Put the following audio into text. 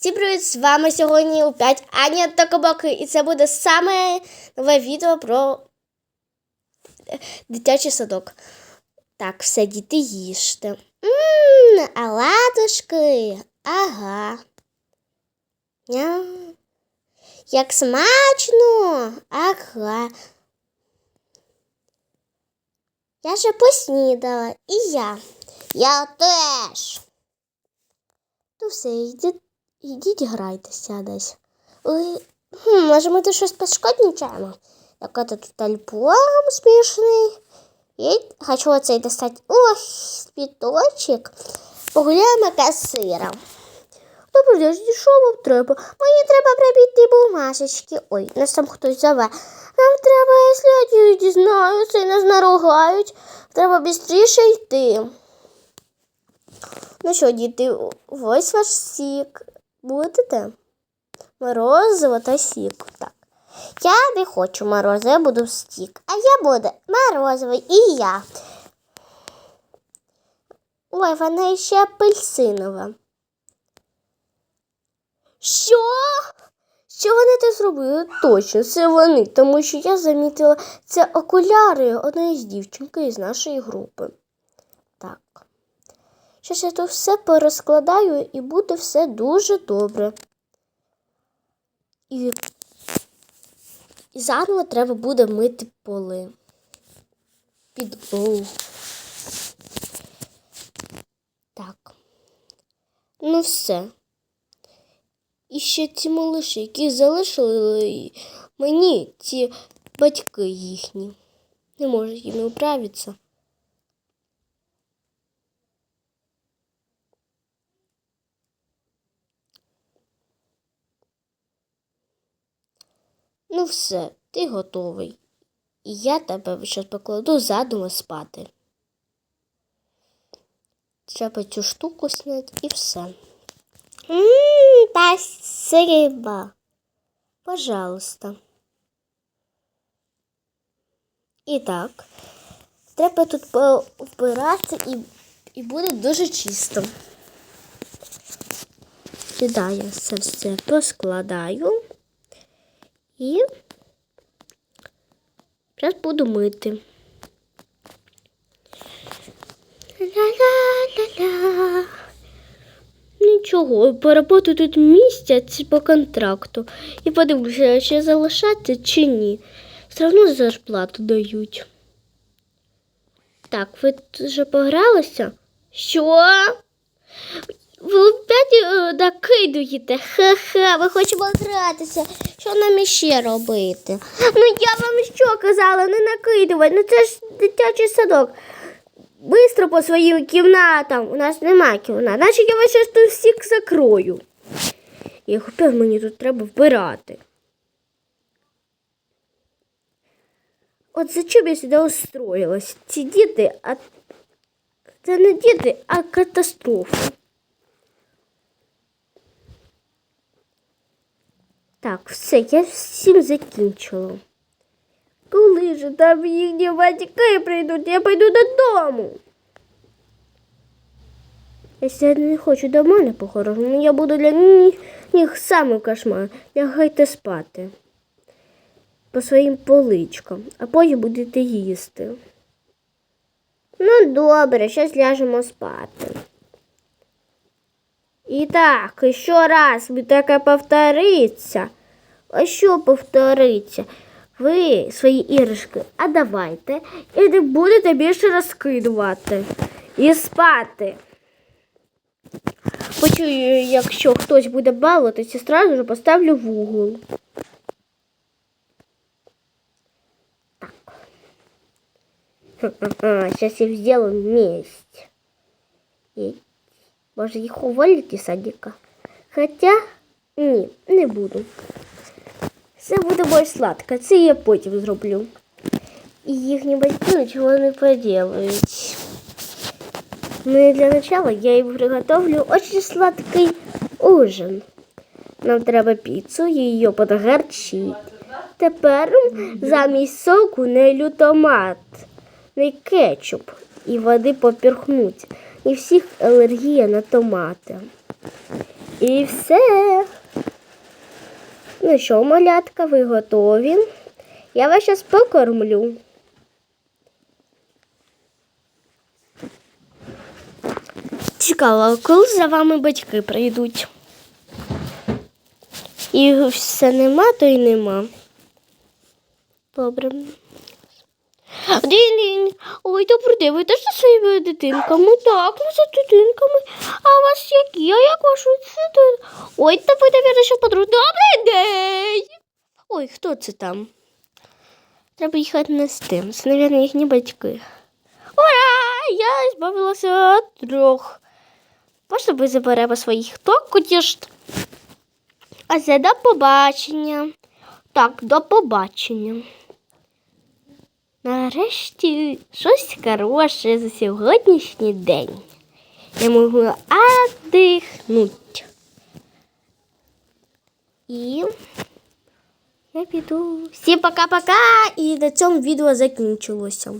Всім привіт! З вами сьогодні 5 Аня Токобоки. І це буде саме нове відео про дитячий садок. Так, все, діти їжте. Ммм, оладушки. Ага. Ням. Як смачно. Ага. Я вже поснідала. І я. Я теж. Ну все, йдіть, йдіть грайтеся десь. Ой, хм, може ми тут щось пошкодничаємо? Який тут альбом смішний. І хочу оцей достати. Ось, цвіточок. Погуляємо яка сира. Добре, подожди, що вам треба? Мені треба прибити бумажечки. Ой, нас там хтось зове. Нам треба, якщо я дізнаюся і нас наругають, треба швидше йти. Ну що, діти, ось ваш сік. Будете? Морозиво та сік. Так. Я не хочу морозиво, я буду стік. А я буду морозиво і я. Ой, вона ще апельсинова. Що? Що вони це зробили? Точно, це вони, тому що я замітила це окуляри одної з дівчинки із нашої групи. Так. Щось я тут все порозкладаю і буде все дуже добре. І, і заново треба буде мити поли. Підлогу. Так. Ну все. І ще ці малиші, які залишили мені ці батьки їхні. Не можуть їм управитися. Ну все, ти готовий. І я тебе щось покладу задуму спати. Треба цю штуку зняти і все. Ммм, та спасибо. Пожалуйста. І так, треба тут вбирати і, і буде дуже чисто. Я це все поскладаю. І зараз буду мити. Ла-ла-ла-ла. Нічого, поработаю тут місяць по контракту і подивлюся, чи залишаться, чи ні. Все одно зарплату дають. Так, ви вже погралися? Що? Ви опять е, накидуєте? Ха-ха, ви хочемо гратися. Що нам іще робити? Ну я вам що казала, не накидувати. Ну це ж дитячий садок. Бистро по своїм кімнатам. У нас нема кімнат. Значить я вас щось тут всіх закрою. І опять мені тут треба вбирати. От зачем я сюди устроїлась? Ці діти, а це не діти, а катастрофа. Так, все, я всім закінчила. Коли ж там їхні батьки прийдуть, я пойду додому. Я не хочу до мене по-хорошому, я буду для них, самим кошмар. Лягайте спати по своїм поличкам, а потім будете їсти. Ну, добре, зараз ляжемо спати. І так, ще раз таке повториться. А що повториться? Ви свої іграшки, а давайте і не будете більше розкидувати і спати. Почую, якщо хтось буде балуватися, одразу ж поставлю в угол. Так. Ха-ха-ха, сейчас я сделаю месть. І, Може їх уволити з садика? Хоча ні, не буду. Це буде більш сладко, це я потім зроблю. І їхні батьки нічого не поділають. Ну і для начала я їм приготовлю очень сладкий ужин. Нам треба піцу, її подогорчить. Тепер замість соку нейлю томат, не кетчуп і води поперхнуть. І всіх алергія на томати. І все. Ну що, малятка, ви готові? Я вас зараз покормлю. Цікаво, коли за вами батьки прийдуть? І все нема, то й нема. Добре. Дінь, ой, добрий день, ви теж зі своїми дитинками? Так, ми за дитинками. А у вас які? А як ваші дитинки? Ой, та ви, навірно, що подруг. Добрий день! Ой, хто це там? Треба їхати не з тим. Це, навірно, їхні батьки. Ура! Я збавилася від трьох. Можна ви заберемо своїх токутіш? А це до побачення. Так, до побачення. Нарешті щось хороше за сьогоднішній день. Я можу отдихнути. І я піду. Всім пока-пока! І на цьому відео закінчилося.